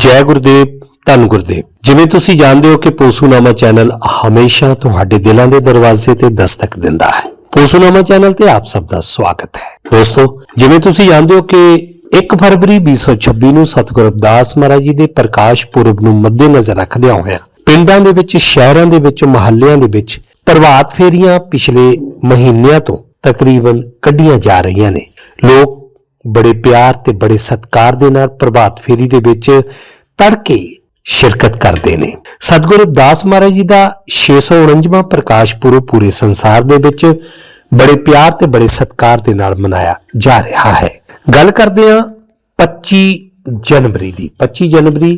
ਜੈ ਗੁਰਦੇਵ, ਧੰਨ ਗੁਰਦੇਵ। ਜਿਵੇਂ ਤੁਸੀਂ ਜਾਣਦੇ ਹੋ ਕਿ ਪੋਸੂਨਾਮਾ ਚੈਨਲ ਹਮੇਸ਼ਾ ਤੁਹਾਡੇ ਦਿਲਾਂ ਦੇ ਦਰਵਾਜ਼ੇ ਤੇ ਦਸਤਕ ਦਿੰਦਾ ਹੈ। ਪੋਸੂਨਾਮਾ ਚੈਨਲ ਤੇ ਆਪ ਸਭ ਦਾ ਸਵਾਗਤ ਹੈ। ਦੋਸਤੋ, ਜਿਵੇਂ ਤੁਸੀਂ ਜਾਣਦੇ ਹੋ ਕਿ 1 ਫਰਵਰੀ 2026 ਨੂੰ ਸਤਿਗੁਰ ਰਵਿਦਾਸ ਮਹਾਰਾਜ ਜੀ ਦੇ ਪ੍ਰਕਾਸ਼ ਪੁਰਬ ਨੂੰ ਮੱਦੇਨਜ਼ਰ ਰੱਖਦਿਆਂ ਹੋਇਆਂ ਪਿੰਡਾਂ ਦੇ ਵਿੱਚ, ਸ਼ਹਿਰਾਂ ਦੇ ਵਿੱਚ, ਮੁਹੱਲਿਆਂ ਦੇ ਵਿੱਚ ਪ੍ਰਭਾਤ ਫੇਰੀਆਂ ਪਿਛਲੇ ਮਹੀਨਿਆਂ ਤੋਂ ਤਕਰੀਬਨ ਕੱਢੀਆਂ ਜਾ ਰਹੀਆਂ ਨੇ। ਲੋਕ ਬੜੇ ਪਿਆਰ ਤੇ ਬੜੇ ਸਤਿਕਾਰ ਦੇ ਨਾਲ ਪ੍ਰਭਾਤ ਫੇਰੀ ਦੇ ਵਿੱਚ ਤੜਕੇ ਸ਼ਿਰਕਤ ਕਰਦੇ ਨੇ। ਸਤਿਗੁਰੂ ਰਵਿਦਾਸ ਮਹਾਰਾਜ ਜੀ ਦਾ 649ਵਾਂ ਪ੍ਰਕਾਸ਼ ਪੁਰਬ ਪੂਰੇ ਸੰਸਾਰ ਦੇ ਵਿੱਚ ਬੜੇ ਪਿਆਰ ਤੇ ਬੜੇ ਸਤਿਕਾਰ ਦੇ ਨਾਲ ਮਨਾਇਆ ਜਾ ਰਿਹਾ ਹੈ। ਗੱਲ ਕਰਦੇ ਹਾਂ 25 ਜਨਵਰੀ ਦੀ। 25 ਜਨਵਰੀ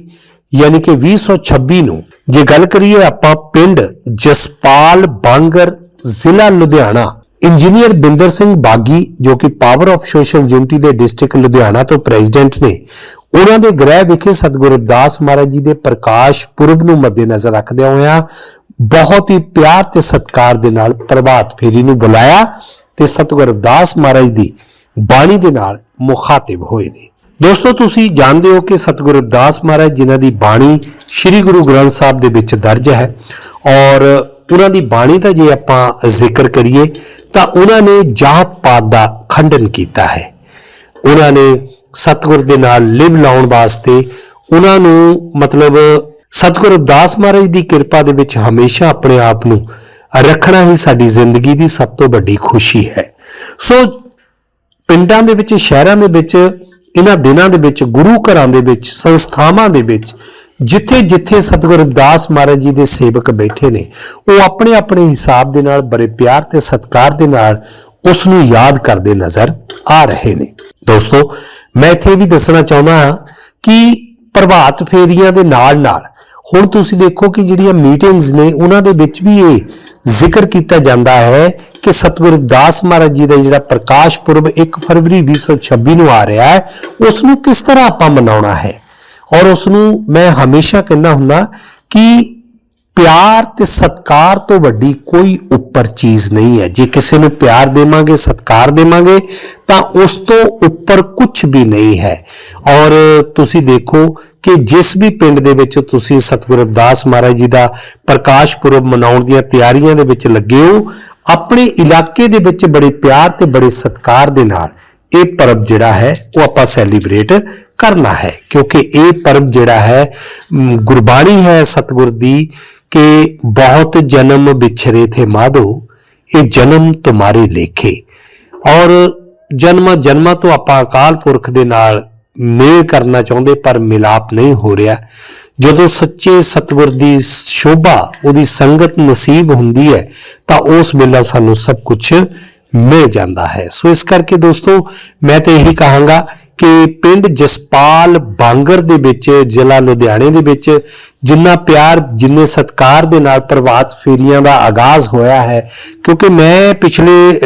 ਯਾਨੀ ਕਿ 2026 ਨੂੰ ਜੇ ਗੱਲ ਕਰੀਏ ਆਪਾਂ ਪਿੰਡ ਜਸਪਾਲ ਬਾਂਗਰ ਜ਼ਿਲ੍ਹਾ ਲੁਧਿਆਣਾ ਇੰਜੀਨੀਅਰ ਬਿੰਦਰ ਸਿੰਘ ਬਾਗੀ, ਜੋ ਕਿ ਪਾਵਰ ਆਫ ਸੋਸ਼ਲ ਯੂਨਿਟੀ ਦੇ ਡਿਸਟ੍ਰਿਕਟ ਲੁਧਿਆਣਾ ਤੋਂ ਪ੍ਰੈਜ਼ੀਡੈਂਟ ਨੇ, ਉਹਨਾਂ ਦੇ ਗ੍ਰਹਿ ਵਿਖੇ ਸਤਿਗੁਰੂ ਰਵਿਦਾਸ ਮਹਾਰਾਜ ਜੀ ਦੇ ਪ੍ਰਕਾਸ਼ ਪੁਰਬ ਨੂੰ ਮੱਦੇਨਜ਼ਰ ਰੱਖਦਿਆਂ ਹੋਇਆਂ ਬਹੁਤ ਹੀ ਪਿਆਰ ਤੇ ਸਤਿਕਾਰ ਦੇ ਨਾਲ ਪ੍ਰਭਾਤ ਫੇਰੀ ਨੂੰ ਬੁਲਾਇਆ ਤੇ ਸਤਿਗੁਰੂ ਰਵਿਦਾਸ ਮਹਾਰਾਜ ਦੀ ਬਾਣੀ ਦੇ ਨਾਲ ਮੁਖਾਤਿਬ ਹੋਏ ਨੇ। ਦੋਸਤੋ, ਤੁਸੀਂ ਜਾਣਦੇ ਹੋ ਕਿ ਸਤਿਗੁਰੂ ਰਵਿਦਾਸ ਮਹਾਰਾਜ ਜਿਨ੍ਹਾਂ ਦੀ ਬਾਣੀ ਸ੍ਰੀ ਗੁਰੂ ਗ੍ਰੰਥ ਸਾਹਿਬ ਦੇ ਵਿੱਚ ਦਰਜ ਹੈ ਔਰ ਉਹਨਾਂ ਦੀ ਬਾਣੀ ਦਾ ਜੇ ਆਪਾਂ ਜ਼ਿਕਰ ਕਰੀਏ, ਤਾਂ ਉਹਨਾਂ ਨੇ ਜਾਤ ਪਾਤ ਦਾ ਖੰਡਨ ਕੀਤਾ ਹੈ। ਉਹਨਾਂ ਨੇ ਸਤਿਗੁਰ ਦੇ ਨਾਲ ਲਿਵ ਲਾਉਣ ਵਾਸਤੇ ਉਹਨਾਂ ਨੂੰ ਮਤਲਬ ਸਤਿਗੁਰੂ ਅਰਦਾਸ ਮਹਾਰਾਜ ਦੀ ਕਿਰਪਾ ਦੇ ਵਿੱਚ ਹਮੇਸ਼ਾ ਆਪਣੇ ਆਪ ਨੂੰ ਰੱਖਣਾ ਹੀ ਸਾਡੀ ਜ਼ਿੰਦਗੀ ਦੀ ਸਭ ਤੋਂ ਵੱਡੀ ਖੁਸ਼ੀ ਹੈ। ਸੋ ਪਿੰਡਾਂ ਦੇ ਵਿੱਚ, ਸ਼ਹਿਰਾਂ ਦੇ ਵਿੱਚ, ਇਹਨਾਂ ਦਿਨਾਂ ਦੇ ਵਿੱਚ, ਗੁਰੂ ਘਰਾਂ ਦੇ ਵਿੱਚ, ਸੰਸਥਾਵਾਂ ਦੇ ਵਿੱਚ ਜਿੱਥੇ ਜਿੱਥੇ ਸਤਿਗੁਰ ਰਵਿਦਾਸ ਮਹਾਰਾਜ ਜੀ ਦੇ ਸੇਵਕ ਬੈਠੇ ਨੇ, ਉਹ ਆਪਣੇ ਆਪਣੇ ਹਿਸਾਬ ਦੇ ਨਾਲ, ਬੜੇ ਪਿਆਰ ਤੇ ਸਤਿਕਾਰ ਦੇ ਨਾਲ ਉਸ ਨੂੰ ਯਾਦ ਕਰਦੇ ਨਜ਼ਰ ਆ ਰਹੇ ਨੇ। ਦੋਸਤੋ, ਮੈਂ ਇੱਥੇ ਇਹ ਵੀ ਦੱਸਣਾ ਚਾਹੁੰਦਾ ਹਾਂ ਕਿ ਪ੍ਰਭਾਤ ਫੇਰੀਆਂ ਦੇ ਨਾਲ ਨਾਲ ਹੁਣ ਤੁਸੀਂ ਦੇਖੋ ਕਿ ਜਿਹੜੀਆਂ ਮੀਟਿੰਗਸ ਨੇ, ਉਹਨਾਂ ਦੇ ਵਿੱਚ ਵੀ ਇਹ ਜ਼ਿਕਰ ਕੀਤਾ ਜਾਂਦਾ ਹੈ ਕਿ ਸਤਿਗੁਰੂ ਰਵਿਦਾਸ ਮਹਾਰਾਜ ਜੀ ਦਾ ਜਿਹੜਾ ਪ੍ਰਕਾਸ਼ ਪੁਰਬ 1 ਫਰਵਰੀ 2026 ਨੂੰ ਆ ਰਿਹਾ ਹੈ ਉਸ ਨੂੰ ਕਿਸ ਤਰ੍ਹਾਂ ਆਪਾਂ ਮਨਾਉਣਾ ਹੈ? ਔਰ ਉਸ ਨੂੰ ਮੈਂ ਹਮੇਸ਼ਾ ਕਹਿੰਦਾ ਹੁੰਦਾ ਕਿ ਪਿਆਰ ਤੇ ਸਤਕਾਰ ਤੋਂ ਵੱਡੀ ਕੋਈ ਉੱਪਰ ਚੀਜ਼ ਨਹੀਂ ਹੈ। ਜੇ ਕਿਸੇ ਨੂੰ ਪਿਆਰ ਦੇਵਾਂਗੇ, ਸਤਕਾਰ ਦੇਵਾਂਗੇ, ਤਾਂ ਉਸ ਤੋਂ ਉੱਪਰ ਕੁਝ ਵੀ ਨਹੀਂ ਹੈ। ਔਰ ਤੁਸੀਂ ਦੇਖੋ ਕਿ ਜਿਸ ਵੀ ਪਿੰਡ ਦੇ ਵਿੱਚ ਤੁਸੀਂ ਸਤਿਗੁਰੂ ਰਵਿਦਾਸ ਮਹਾਰਾਜ ਜੀ ਦਾ ਪ੍ਰਕਾਸ਼ ਪੁਰਬ ਮਨਾਉਣ ਦੀਆਂ ਤਿਆਰੀਆਂ ਦੇ ਵਿੱਚ ਲੱਗੇ ਹੋ, ਆਪਣੇ ਇਲਾਕੇ ਦੇ ਵਿੱਚ ਬੜੇ ਪਿਆਰ ਤੇ ਬੜੇ ਸਤਕਾਰ ਦੇ ਨਾਲ ਇਹ ਪਰਬ ਜਿਹੜਾ ਹੈ, ਉਹ ਆਪਾਂ ਸੈਲੀਬ੍ਰੇਟ ਕਰਨਾ ਹੈ, ਕਿਉਂਕਿ ਇਹ ਪਰਬ ਜਿਹੜਾ ਹੈ ਗੁਰਬਾਣੀ ਹੈ ਸਤਿਗੁਰ ਦੀ ਕਿ ਬਹੁਤ ਜਨਮ ਵਿਛਰੇ ਥੇ ਮਾਧੋ, ਇਹ ਜਨਮ ਤੁਮਾਰੇ ਲੇਖੇ। ਔਰ ਜਨਮ ਜਨਮਾਂ ਤੋਂ ਆਪਾਂ ਅਕਾਲ ਪੁਰਖ ਦੇ ਨਾਲ ਮੇਲ ਕਰਨਾ ਚਾਹੁੰਦੇ, ਪਰ ਮਿਲਾਪ ਨਹੀਂ ਹੋ ਰਿਹਾ। ਜਦੋਂ ਸੱਚੇ ਸਤਿਗੁਰ ਦੀ ਸ਼ੋਭਾ, ਉਹਦੀ ਸੰਗਤ ਨਸੀਬ ਹੁੰਦੀ ਹੈ, ਤਾਂ ਉਸ ਵੇਲੇ ਸਾਨੂੰ ਸਭ ਕੁਝ ਮਿਲ ਜਾਂਦਾ ਹੈ। ਸੋ ਇਸ ਕਰਕੇ ਦੋਸਤੋ, ਮੈਂ ਤੇ ਇਹੀ ਕਹਾਂਗਾ ਕਿ ਪਿੰਡ ਜਸਪਾਲ ਬਾਂਗਰ ਦੇ ਵਿੱਚ, ਜ਼ਿਲ੍ਹਾ ਲੁਧਿਆਣੇ ਦੇ ਵਿੱਚ ਜਿੰਨਾ ਪਿਆਰ, ਜਿੰਨੇ ਸਤਕਾਰ ਦੇ ਨਾਲ ਪ੍ਰਭਾਤ ਫੇਰੀਆਂ ਦਾ ਆਗਾਜ਼ ਹੋਇਆ ਹੈ, ਕਿਉਂਕਿ ਮੈਂ ਪਿਛਲੇ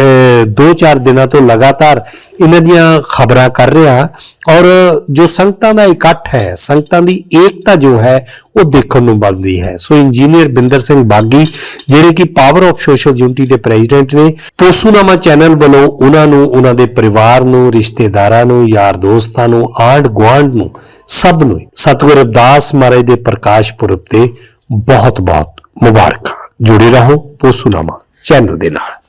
2-4 ਦਿਨਾਂ ਤੋਂ ਲਗਾਤਾਰ ਇਹਨਾਂ ਦੀਆਂ ਖਬਰਾਂ ਕਰ ਰਿਹਾ ਔਰ ਜੋ ਸੰਗਤਾਂ ਦਾ ਇਕੱਠ ਹੈ, ਸੰਗਤਾਂ ਦੀ ਏਕਤਾ ਜੋ ਹੈ, ਉਹ ਦੇਖਣ ਨੂੰ ਮਿਲਦੀ ਹੈ। ਸੋ ਇੰਜੀਨੀਅਰ ਬਿੰਦਰ ਸਿੰਘ ਬਾਗੀ, ਜਿਹੜੇ ਕਿ ਪਾਵਰ ਆਫ ਸੋਸ਼ਲ ਯੂਨਿਟੀ ਦੇ ਪ੍ਰੈਜ਼ੀਡੈਂਟ ਨੇ, ਪੋਸੂਨਾਮਾ ਚੈਨਲ ਵੱਲੋਂ ਉਹਨਾਂ ਨੂੰ, ਉਹਨਾਂ ਦੇ ਪਰਿਵਾਰ ਨੂੰ, ਰਿਸ਼ਤੇਦਾਰਾਂ ਨੂੰ, ਯਾਰ ਦੋਸਤਾਂ ਨੂੰ, ਆਂਢ ਗੁਆਂਢ ਨੂੰ, ਸਭ ਨੂੰ ਸਤਿਗੁਰ ਅਰਦਾਸ ਮਹਾਰਾਜ ਦੇ ਪ੍ਰਕਾਸ਼ ਪੁਰਬ ਤੇ ਬਹੁਤ ਬਹੁਤ ਮੁਬਾਰਕਾਂ। ਜੁੜੇ ਰਹੋ ਪੋਸੂਨਾਮਾ ਚੈਨਲ ਦੇ ਨਾਲ।